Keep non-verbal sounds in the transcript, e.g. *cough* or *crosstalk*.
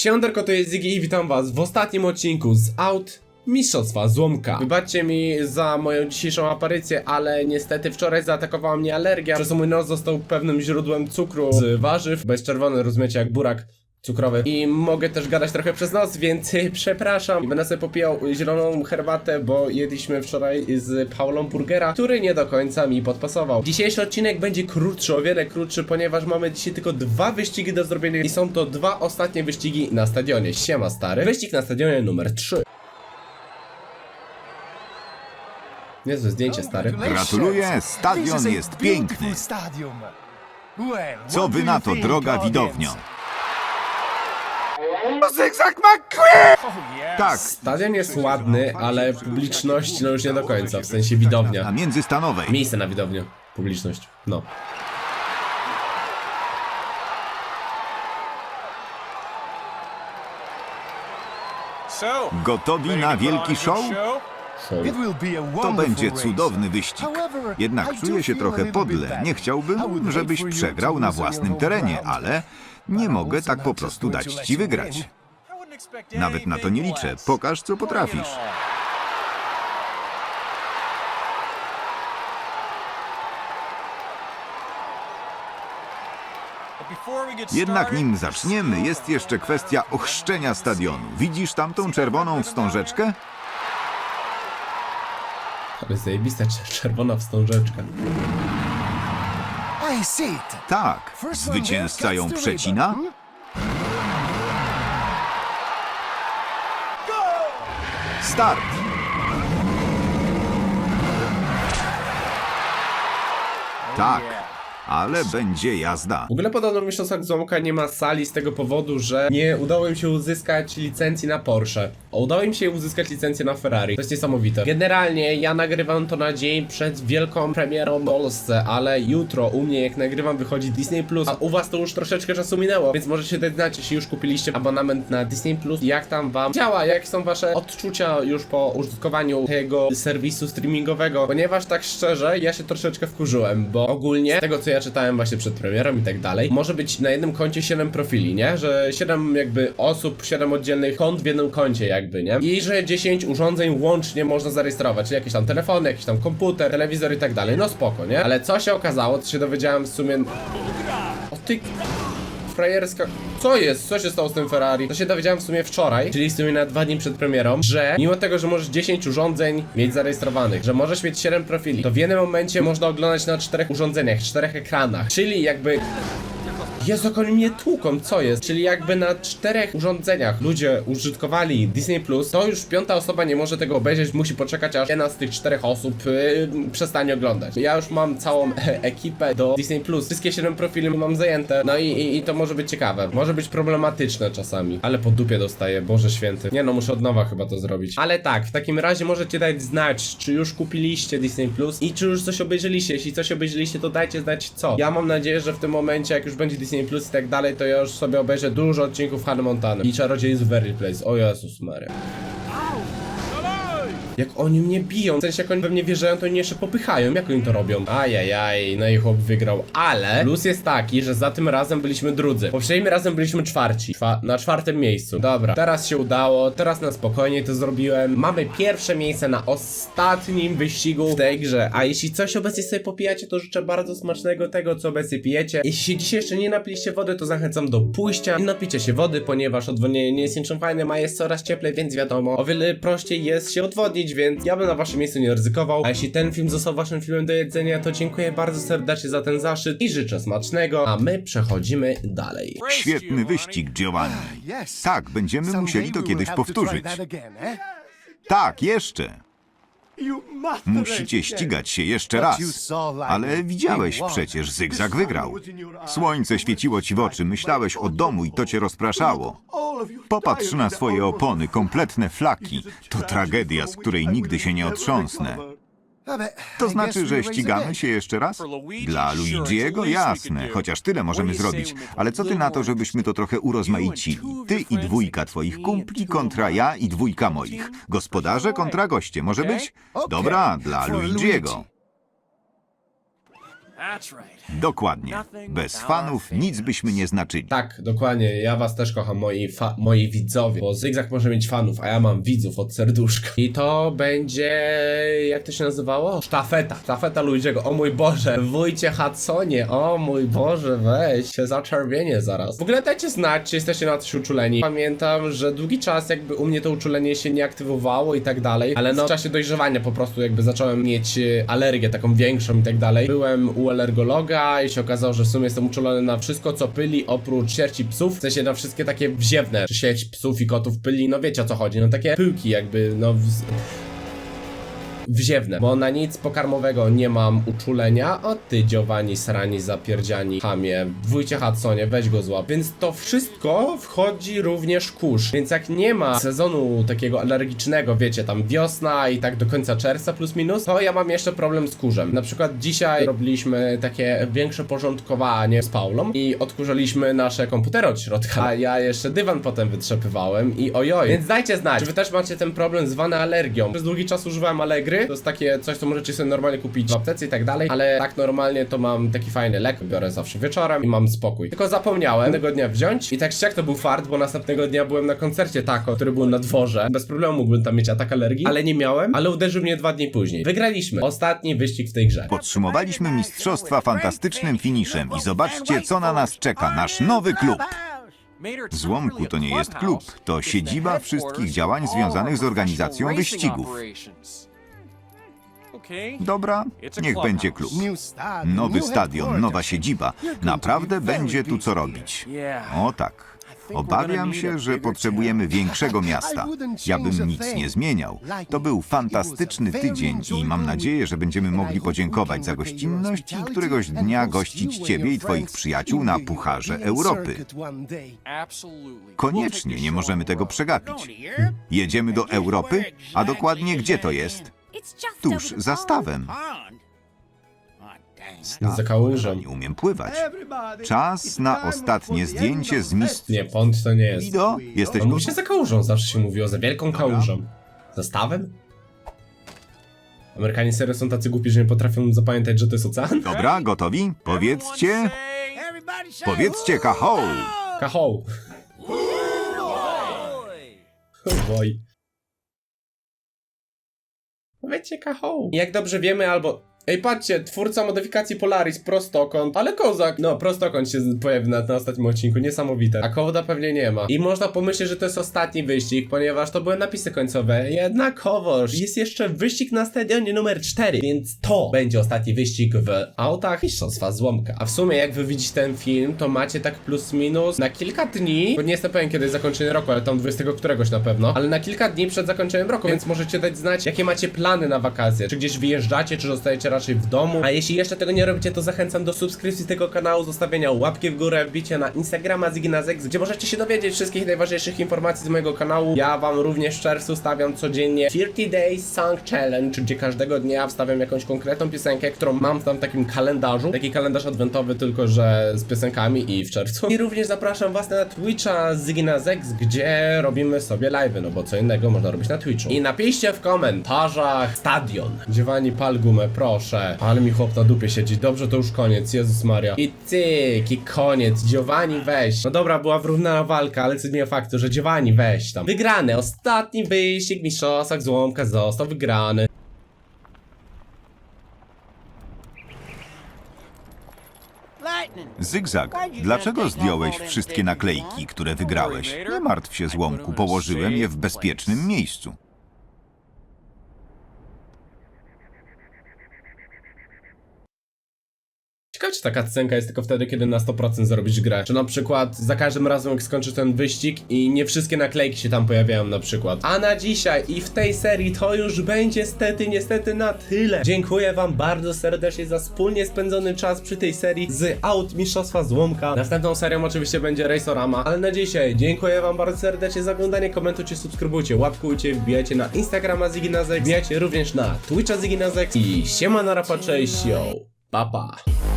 Siemderko, to jest Ziggy i witam was w ostatnim odcinku z Out Mistrzostwa Złomka. Wybaczcie mi za moją dzisiejszą aparycję, ale niestety wczoraj zaatakowała mnie alergia, przez co mój nos został pewnym źródłem cukru z warzyw, bo jest czerwony, rozumiecie, jak burak cukrowy. I mogę też gadać trochę przez nos, więc *laughs* przepraszam. I będę sobie popijał zieloną herbatę, bo jedliśmy wczoraj z Paulą Burgera, który nie do końca mi podpasował. Dzisiejszy odcinek będzie krótszy, o wiele krótszy, ponieważ mamy dzisiaj tylko dwa wyścigi do zrobienia i są to dwa ostatnie wyścigi na stadionie. Siema stary. Wyścig na stadionie numer 3. Niezłe zdjęcie, stary. Gratuluję, stadion jest piękny. Co wy na to, droga widownio? Zygzak McQueen! Tak, Stadion jest ładny, ale publiczność no już nie do końca, w sensie widownia. na międzystanowej. Miejsce na widownię. Publiczność. No. Gotowi na wielki show? To będzie cudowny wyścig. Jednak czuję się trochę podle. Nie chciałbym, żebyś przegrał na własnym terenie, ale nie mogę tak po prostu dać ci wygrać. Nawet na to nie liczę. Pokaż, co potrafisz. Jednak nim zaczniemy, jest jeszcze kwestia ochrzczenia stadionu. Widzisz tamtą czerwoną wstążeczkę? Ale zajebista czer- czerwona wstążeczka. Tak. Zwycięzca ją przecina? Start! Tak, ale będzie jazda. W ogóle podobno w Mistrzostwach Złomka nie ma sali z tego powodu, że nie udało im się uzyskać licencji na Porsche. A udało im się uzyskać licencję na Ferrari. To jest niesamowite. Generalnie ja nagrywam to na dzień przed wielką premierą w Polsce, ale jutro u mnie jak nagrywam wychodzi Disney Plus, a u was to już troszeczkę czasu minęło, więc możecie dać znać, jeśli już kupiliście abonament na Disney Plus, jak tam wam działa, jakie są wasze odczucia już po użytkowaniu tego serwisu streamingowego, ponieważ tak szczerze, ja się troszeczkę wkurzyłem, bo ogólnie z tego co ja czytałem właśnie przed premierą i tak dalej, może być na jednym koncie 7 profili, nie? Że 7 jakby osób, 7 oddzielnych kont w jednym koncie jakby, nie? I że 10 urządzeń łącznie można zarejestrować, czyli jakieś tam telefony, jakiś tam komputer, telewizor i tak dalej, no spoko, nie? Ale co się okazało, co się dowiedziałem w sumie... O ty frajerska. Co jest? Co się stało z tym Ferrari? To się dowiedziałem w sumie wczoraj, czyli w sumie na dwa dni przed premierą, że mimo tego, że możesz 10 urządzeń mieć zarejestrowanych, że możesz mieć 7 profili, to w jednym momencie można oglądać na czterech urządzeniach, czterech ekranach. Czyli jakby. Jezu, jak oni mnie tłuką, co jest? Czyli jakby na czterech urządzeniach ludzie użytkowali Disney Plus, to już piąta osoba nie może tego obejrzeć, musi poczekać aż jedna z tych czterech osób yy, przestanie oglądać. Ja już mam całą e, *laughs* ekipę do Disney Plus, wszystkie 7 profili mam zajęte, no i, i, i to może być ciekawe. Może być problematyczne czasami, ale po dupie dostaję, Boże Święty. Nie no, muszę od nowa chyba to zrobić. Ale tak, w takim razie możecie dać znać, czy już kupiliście Disney Plus i czy już coś obejrzeliście. Jeśli coś obejrzeliście, to dajcie znać co. Ja mam nadzieję, że w tym momencie, jak już będzie Disney Plus i tak dalej, to ja już sobie obejrzę dużo odcinków Hannah Montana i Czarodziej z Very Place. O Jezus Maria. Jak oni mnie biją, w sensie jak oni we mnie wjeżdżają, to oni jeszcze popychają, jak oni to robią? Ajajaj, no i chłop wygrał, ale plus jest taki, że za tym razem byliśmy drudzy. Poprzednim razem byliśmy czwarci, Czwa na czwartym miejscu. Dobra, teraz się udało, teraz na spokojnie to zrobiłem. Mamy pierwsze miejsce na ostatnim wyścigu w tej grze, a jeśli coś obecnie sobie popijacie, to życzę bardzo smacznego tego, co obecnie pijecie. Jeśli dzisiaj jeszcze nie napiliście wody, to zachęcam do pójścia i napicie się wody, ponieważ odwodnienie nie jest niczym fajnym, a jest coraz cieplej, więc wiadomo, o wiele prościej jest się odwodnić, więc ja bym na waszym miejscu nie ryzykował. A jeśli ten film został waszym filmem do jedzenia, to dziękuję bardzo serdecznie za ten zaszczyt i życzę smacznego, a my przechodzimy dalej. Świetny wyścig, Giovanni. Tak, będziemy musieli to kiedyś powtórzyć. Tak, jeszcze. Musicie ścigać się jeszcze raz. Ale widziałeś przecież, Zygzak wygrał. Słońce świeciło ci w oczy, myślałeś o domu i to cię rozpraszało. Popatrz na swoje opony, kompletne flaki. To tragedia, z której nigdy się nie otrząsnę. To znaczy, że ścigamy się jeszcze raz? Dla Luigiego? Jasne, chociaż tyle możemy zrobić. Ale co ty na to, żebyśmy to trochę urozmaicili? Ty i dwójka twoich kumpli kontra ja i dwójka moich. Gospodarze kontra goście, może być? Dobra, dla Luigiego. Dokładnie. Bez fanów nic byśmy nie znaczyli. Tak, dokładnie. Ja was też kocham, moi, fa- moi widzowie. Bo Zygzak może mieć fanów, a ja mam widzów od serduszka. I to będzie. Jak to się nazywało? Sztafeta. Sztafeta Luigiego. O mój Boże, wujcie Hudsonie. O mój Boże, weź się zaczerwienie zaraz. W ogóle dajcie znać, czy jesteście na coś uczuleni. Pamiętam, że długi czas jakby u mnie to uczulenie się nie aktywowało i tak dalej. Ale no w czasie dojrzewania po prostu jakby zacząłem mieć e, alergię taką większą i tak dalej. Byłem u alergologa i się okazało, że w sumie jestem uczulony na wszystko, co pyli, oprócz sierci psów, w sensie na wszystkie takie wziewne, czy psów i kotów pyli, no wiecie o co chodzi, no takie pyłki jakby, no... W wziewne, bo na nic pokarmowego nie mam uczulenia, o ty dziowani, srani, zapierdziani, chamie, wujcie Hudsonie, weź go złap, więc to wszystko wchodzi również kurz, więc jak nie ma sezonu takiego alergicznego, wiecie, tam wiosna i tak do końca czerwca plus minus, to ja mam jeszcze problem z kurzem, na przykład dzisiaj robiliśmy takie większe porządkowanie z Paulą i odkurzaliśmy nasze komputery od środka, a ja jeszcze dywan potem wytrzepywałem i ojoj, więc dajcie znać, czy wy też macie ten problem zwany alergią, przez długi czas używałem Allegry, to jest takie coś, co możecie sobie normalnie kupić w aptece i tak dalej, ale tak normalnie to mam taki fajny lek, biorę zawsze wieczorem i mam spokój. Tylko zapomniałem tego dnia wziąć i tak czy jak to był fart, bo następnego dnia byłem na koncercie Taco, który był na dworze. Bez problemu mógłbym tam mieć atak alergii, ale nie miałem, ale uderzył mnie dwa dni później. Wygraliśmy. Ostatni wyścig w tej grze. Podsumowaliśmy mistrzostwa fantastycznym finiszem i zobaczcie, co na nas czeka. Nasz nowy klub. Złomku to nie jest klub, to siedziba wszystkich działań związanych z organizacją wyścigów. Dobra, niech będzie klub. Nowy stadion, nowa siedziba. Naprawdę będzie tu co robić. O tak. Obawiam się, że potrzebujemy większego miasta. Ja bym nic nie zmieniał. To był fantastyczny tydzień i mam nadzieję, że będziemy mogli podziękować za gościnność i któregoś dnia gościć Ciebie i Twoich przyjaciół na Pucharze Europy. Koniecznie nie możemy tego przegapić. Jedziemy do Europy? A dokładnie gdzie to jest? Tuż za stawem. Za kałużą. Nie umiem pływać. Czas na ostatnie zdjęcie z mistrz... Nie, pont to nie jest. Lido, jesteś On mówi się za kałużą, zawsze się mówiło, za wielką kałużą. Zastawem? Amerykanie serio są tacy głupi, że nie potrafią zapamiętać, że to jest ocean? Dobra, gotowi? Powiedzcie... Powiedzcie kahoł! Kahoł. Boj. Powiedzcie kahoł. Jak dobrze wiemy, albo... Ej, patrzcie, twórca modyfikacji Polaris, prostokąt, ale kozak. No, prostokąt się pojawi na, na ostatnim odcinku, niesamowite. A kołda pewnie nie ma. I można pomyśleć, że to jest ostatni wyścig, ponieważ to były napisy końcowe. Jednakowoż jest jeszcze wyścig na stadionie numer 4, więc to będzie ostatni wyścig w autach mistrzostwa złomka. A w sumie, jak wy widzicie ten film, to macie tak plus minus na kilka dni, bo nie jestem pewien, kiedy jest zakończenie roku, ale tam 20 któregoś na pewno, ale na kilka dni przed zakończeniem roku, więc możecie dać znać, jakie macie plany na wakacje. Czy gdzieś wyjeżdżacie, czy zostajecie raczej w domu. A jeśli jeszcze tego nie robicie, to zachęcam do subskrypcji tego kanału, zostawienia łapki w górę, wbicia na Instagrama Zignazex, gdzie możecie się dowiedzieć wszystkich najważniejszych informacji z mojego kanału. Ja wam również w czerwcu stawiam codziennie 30 Days Song Challenge, gdzie każdego dnia wstawiam jakąś konkretną piosenkę, którą mam tam w takim kalendarzu. Taki kalendarz adwentowy, tylko że z piosenkami i w czerwcu. I również zapraszam was na Twitcha Zignazex, gdzie robimy sobie live, no bo co innego można robić na Twitchu. I napiszcie w komentarzach stadion. Dziewani pal gumę, proszę. Ale mi chłop na dupie siedzi. Dobrze, to już koniec, Jezus Maria. I cyk, i koniec. Giovanni weź. No dobra, była wyrównana walka, ale co zmienia faktu, że Giovanni weź tam. Wygrany. Ostatni wyścig mistrzostwach złomka został wygrany. Zygzak, dlaczego zdjąłeś wszystkie naklejki, które wygrałeś? Nie martw się, złomku, położyłem je w bezpiecznym miejscu. Ciekawe, czy taka cenka jest tylko wtedy, kiedy na 100% zarobisz grę. Czy na przykład za każdym razem, jak skończy ten wyścig i nie wszystkie naklejki się tam pojawiają na przykład. A na dzisiaj i w tej serii to już będzie stety, niestety na tyle. Dziękuję wam bardzo serdecznie za wspólnie spędzony czas przy tej serii z aut Mistrzostwa Złomka. Następną serią oczywiście będzie Racerama, ale na dzisiaj dziękuję wam bardzo serdecznie za oglądanie, komentujcie, subskrybujcie, łapkujcie, wbijajcie na Instagrama Ziginazek, wbijajcie również na Twitcha Ziginazek i siema na rapacze, yo, papa. Pa.